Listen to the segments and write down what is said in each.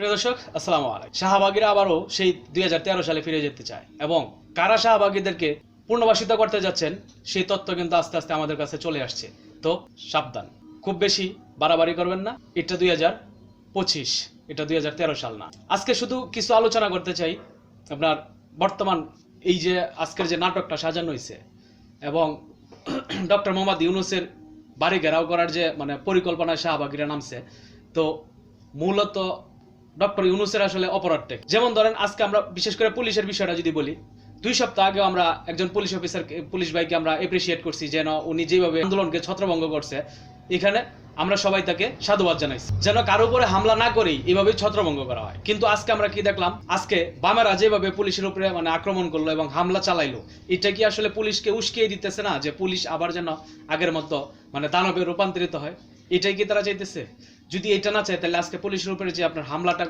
প্রিয় দর্শক, আসসালামু আলাইকুম। শাহবাগীরা আবারও সেই দুই হাজার তেরো সালে ফিরে যেতে চায় এবং কারা শাহবাগীদেরকে পুনর্বাসিত করতে যাচ্ছেন, সেই তথ্য কিন্তু আস্তে আস্তে আমাদের কাছে চলে আসছে। তো সাবধান, খুব বেশি বাড়াবাড়ি করবেন না, এটা দুই পঁচিশ, এটা দুই হাজার তেরো সাল না। আজকে শুধু কিছু আলোচনা করতে চাই, আপনার বর্তমান এই যে আজকের যে নাটকটা সাজানো হয়েছে এবং ডক্টর মোহাম্মদ ইউনুসের বাড়ি ঘেরাও করার যে মানে পরিকল্পনায় শাহবাগীরা নামছে, তো মূলত ডক্টর ইউনুসের আসলে অপরাধটা যেমন ধরেন, আজকে আমরা বিশেষ করে পুলিশের বিষয়টা যদি বলি, দুই সপ্তাহ আগেও আমরা একজন পুলিশ অফিসার পুলিশ ভাইকে আমরা এপ্রিসিয়েট করছি যেন উনি যেভাবে আন্দোলনকে ছত্রভঙ্গ করছে। এখানে আমরা সবাই তাকে সাধুবাদ জানাইছি যেন কারও উপরে হামলা না করেই এভাবেই ছত্রভঙ্গ করা হয়। কিন্তু আজকে আমরা কি দেখলাম? আজকে বামেরা যেভাবে পুলিশের উপরে মানে আক্রমণ করল এবং হামলা চালাইলো, এটা কি আসলে পুলিশকে উস্কিয়ে দিতেছে না যে পুলিশ আবার যেন আগের মতো মানে দানবে রূপান্তরিত হয়? এটাই কি তারা চাইতেছে? যদি এটা না চায়, তাহলে আজকে পুলিশের উপরে যে আপনার হামলাটা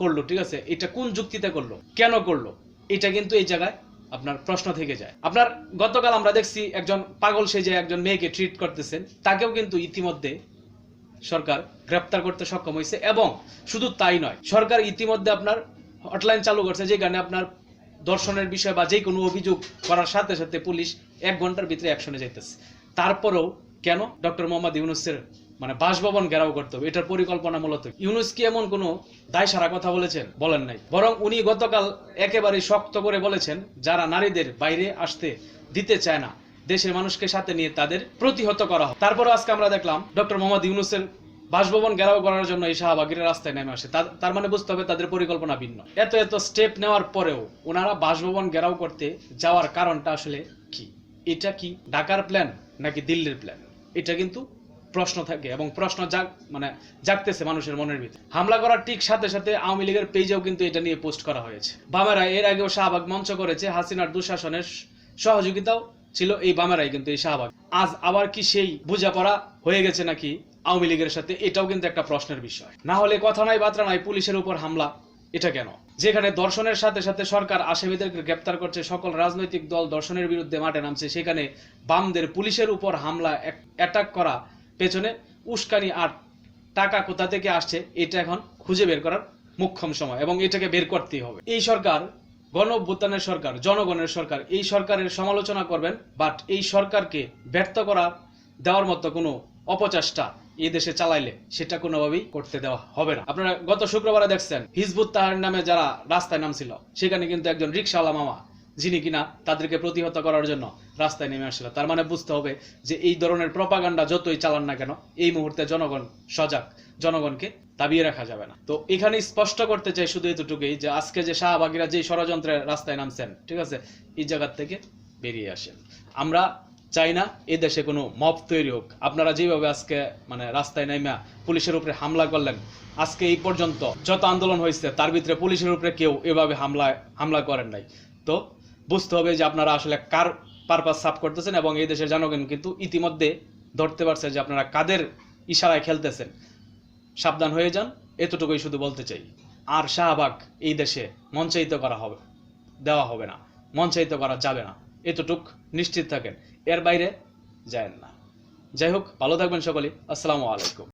করল, ঠিক আছে, এটা কোন যুক্তিতে করল, কেন করল, এটা কিন্তু এই জায়গায় আপনার প্রশ্ন থেকে যায়। আপনার গতকাল আমরা দেখছি একজন পাগল সেজে একজন মেয়েকে ট্রিট করতেছেন, তাকেও কিন্তু ইতিমধ্যে সরকার গ্রেপ্তার করতে সক্ষম হয়েছে এবং শুধু তাই নয়, সরকার ইতিমধ্যে আপনার হটলাইন চালু করছে, যেখানে আপনার দর্শনের বিষয় বা যে কোনো অভিযোগ করার সাথে সাথে পুলিশ এক ঘণ্টার ভিতরে অ্যাকশনে যাইতেছে। তারপরেও কেন? ডক্টর মোহাম্মদ ইউনুসের মানে বাসভবন ঘেরাও করতে হবে, এটার পরিকল্পনা মূলত ইউনুস কি এমন কোনো দায় সারা কথা বলেছেন? বলেন নাই। বরং উনি গতকাল একেবারে শক্ত করে বলেছেন, যারা নারীদের বাইরে আসতে দিতে চায় না, দেশের মানুষকে সাথে নিয়ে তাদের প্রতিহত করা হয় তারপর আজকে আমরা দেখলাম, ডক্টর মোহাম্মদ ইউনুসের বাসভবন ঘেরাও করার জন্য এই শাহবাগিরা রাস্তায় নেমে আসে। তার- মানে বুঝতে হবে তাদের পরিকল্পনা ভিন্ন। এত এত স্টেপ নেওয়ার পরেও ওনারা বাসভবন ঘেরাও করতে যাওয়ার কারণটা আসলে কি? এটা কি ঢাকার প্ল্যান নাকি দিল্লির প্ল্যান? এটা কিন্তু প্রশ্ন থাকে এবং প্রশ্ন জাগ মানে জাগতেছে মানুষের মনের ভিতরে। হামলা করার ঠিক সাথে সাথে আওয়ামী লীগের পেজেও কিন্তু এটা নিয়ে পোস্ট করা হয়েছে। বামেরা এর আগেও শাহবাগ মঞ্চ করেছে, হাসিনার দুঃশাসনের সহযোগিতাও ছিল এই বামেরাই কিন্তু এই শাহবাগ। আজ আবার কি সেই বোঝাপড়া হয়ে গেছে নাকি আওয়ামী লীগের সাথে? এটাও কিন্তু একটা প্রশ্নের বিষয়। না হলে কথা নাই বার্তা নাই, পুলিশের উপর হামলা, এটা কেন? যেখানে দর্শনের সাথে সাথে সরকার আসামিদেরকে গ্রেপ্তার করছে, সকল রাজনৈতিক দল দর্শনের বিরুদ্ধে মাঠে নামছে। সেখানে বামদের পুলিশের উপর হামলা অ্যাটাক করা পেছনে উস্কানি আর টাকা কোথা থেকে আসছে, এটা এখন খুঁজে বের করার মুখ্যম সময় এবং এটাকে বের করতেই হবে। এই সরকার, গণ সরকার, জনগণের সরকার, এই সরকারের সমালোচনা করবেন বাট এই সরকারকে ব্যর্থ করা দেওয়ার মতো কোনো অপচেষ্টা এই দেশে চালাইলে সেটা কোনোভাবেই করতে দেওয়া হবে না। আপনারা গত শুক্রবারে দেখছেন, হিজবুত তাহার নামে যারা রাস্তায় নামছিল, সেখানে কিন্তু একজন রিক্সাওয়ালা মামা, যিনি কিনা তাদেরকে প্রতিহত করার জন্য রাস্তায় নেমে আসছিল। তার মানে বুঝতে হবে যে এই ধরনের প্রপাগান্ডা যতই চালান না কেন, এই মুহূর্তে জনগণ সজাগ, জনগণকে দাবিয়ে রাখা যাবে না। তো এখানে স্পষ্ট করতে চাই শুধু এতটুকুই যে আজকে যে শাহবাগীরা যে ষড়যন্ত্রের রাস্তায় নামছেন, ঠিক আছে, এই জায়গার থেকে বেরিয়ে আসেন। আমরা চাই না এ দেশে কোনো মব তৈরি হোক। আপনারা যেভাবে আজকে মানে রাস্তায় নাইমা পুলিশের উপরে হামলা করলেন, আজকে এই পর্যন্ত যত আন্দোলন হয়েছে, তার ভিতরে পুলিশের উপরে কেউ এভাবে হামলা হামলা করেন নাই। তো, বুঝতে হবে যে আপনারা আসলে কার পারপাস সাফ করতেছেন এবং এই দেশের জনগণ কিন্তু ইতিমধ্যে ধরতে পারছে যে আপনারা কাদের ইশারায় খেলতেছেন। সাবধান হয়ে যান, এতটুকুই শুধু বলতে চাই। আর শাহবাগ এই দেশে মঞ্চায়িত করা হবে, দেওয়া হবে না, মঞ্চায়িত করা যাবে না। এতটুক নিশ্চিত থাকেন। এর বাইরে যায় না। যাই হোক ভালো থাকবেন সকলে আসসালামু আলাইকুম।